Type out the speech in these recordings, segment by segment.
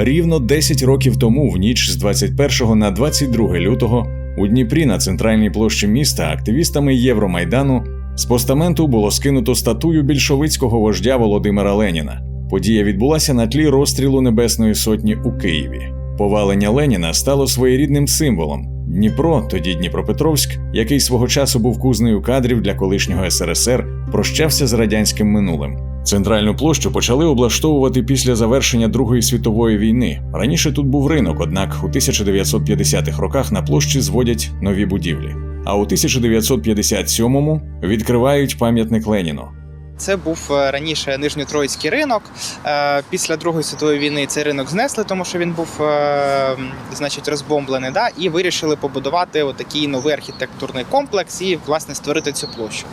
Рівно 10 років тому, в ніч з 21 на 22 лютого, у Дніпрі на центральній площі міста активістами Євромайдану з постаменту було скинуто статую більшовицького вождя Володимира Леніна. Подія відбулася на тлі розстрілу Небесної Сотні у Києві. Повалення Леніна стало своєрідним символом. Дніпро, тоді Дніпропетровськ, який свого часу був кузнею кадрів для колишнього СРСР, прощався з радянським минулим. Центральну площу почали облаштовувати після завершення Другої світової війни. Раніше тут був ринок, однак у 1950-х роках на площі зводять нові будівлі. А у 1957-му відкривають пам'ятник Леніну. Це був е, раніше нижньотроїцький ринок. Е, Після Другої світової війни цей ринок знесли, тому що він був е, значить розбомблений. Да? І вирішили побудувати отакий новий архітектурний комплекс і власне створити цю площу.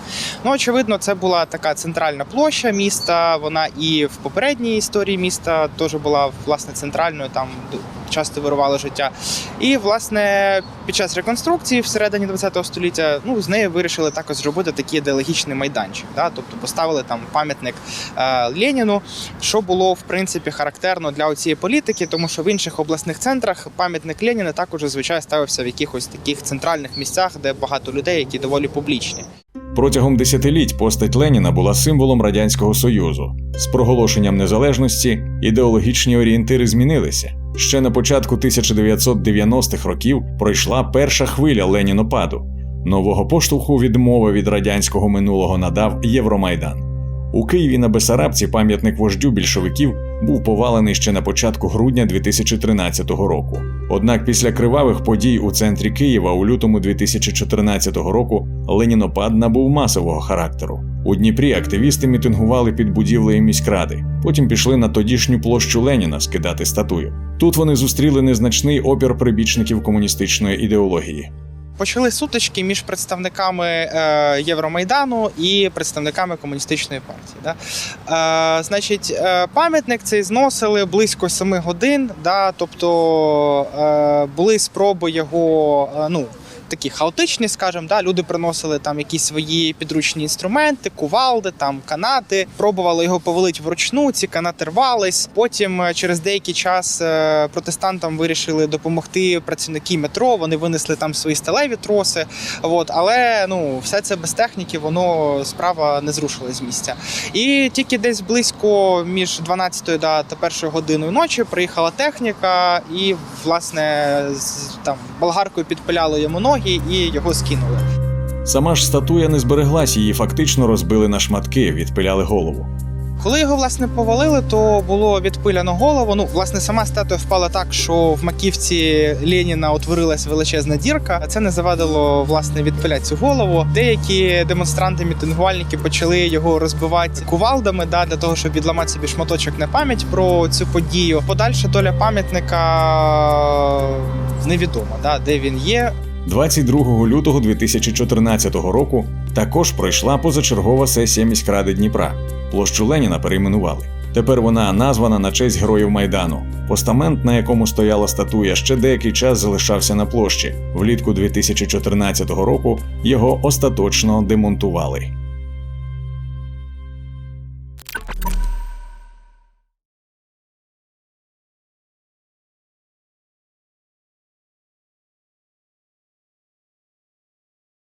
Ну очевидно, це була така центральна площа міста. Вона і в попередній історії міста теж була власне центральною. Там часто вирувало життя. І власне під час реконструкції всередині ХХ століття ну з нею вирішили також зробити такий ідеологічний майданчик. Да? Тобто поставили там пам'ятник е, Леніну, що було в принципі характерно для цієї політики, тому що в інших обласних центрах пам'ятник Леніна також зазвичай ставився в якихось таких центральних місцях, де багато людей, які доволі публічні. Протягом десятиліть постать Леніна була символом радянського союзу. З проголошенням незалежності ідеологічні орієнтири змінилися. Ще на початку 1990-х років пройшла перша хвиля Ленінопаду. Нового поштовху відмови від радянського минулого надав Євромайдан. У Києві на Бесарабці пам'ятник вождю більшовиків був повалений ще на початку грудня 2013 року. Однак після кривавих подій у центрі Києва у лютому 2014 року Ленінопад набув масового характеру. У Дніпрі активісти мітингували під будівлею міськради. Потім пішли на тодішню площу Леніна скидати статую. Тут вони зустріли незначний опір прибічників комуністичної ідеології. Почали сутички між представниками е, Євромайдану і представниками комуністичної партії. Да? Е, значить, е, пам'ятник цей зносили близько 7 годин. Да? Тобто е, були спроби його. Е, ну, Такі хаотичні, скажімо, да, люди приносили там якісь свої підручні інструменти, кувалди, там канати, пробували його повалити вручну. Ці канати рвались. Потім е, через деякий час е, протестантам вирішили допомогти працівники метро. Вони винесли там свої сталеві троси. От, але ну все це без техніки, воно справа не зрушила з місця. І тільки десь близько між 12 та 1 годиною ночі приїхала техніка, і власне з там болгаркою підпиляли йому ноги і його скинули. Сама ж статуя не збереглась, її фактично розбили на шматки, відпиляли голову. Коли його власне повалили, то було відпиляно голову. Ну, власне, сама статуя впала так, що в маківці Леніна утворилась величезна дірка. А це не завадило власне відпиляти цю голову. Деякі демонстранти, мітингувальники почали його розбивати кувалдами, да, для того, щоб відламати собі шматочок на пам'ять про цю подію. Подальша доля пам'ятника невідома, да, де він є. 22 лютого 2014 року також пройшла позачергова сесія міськради Дніпра. Площу Леніна перейменували. Тепер вона названа на честь героїв Майдану. Постамент, на якому стояла статуя, ще деякий час залишався на площі. Влітку 2014 року його остаточно демонтували.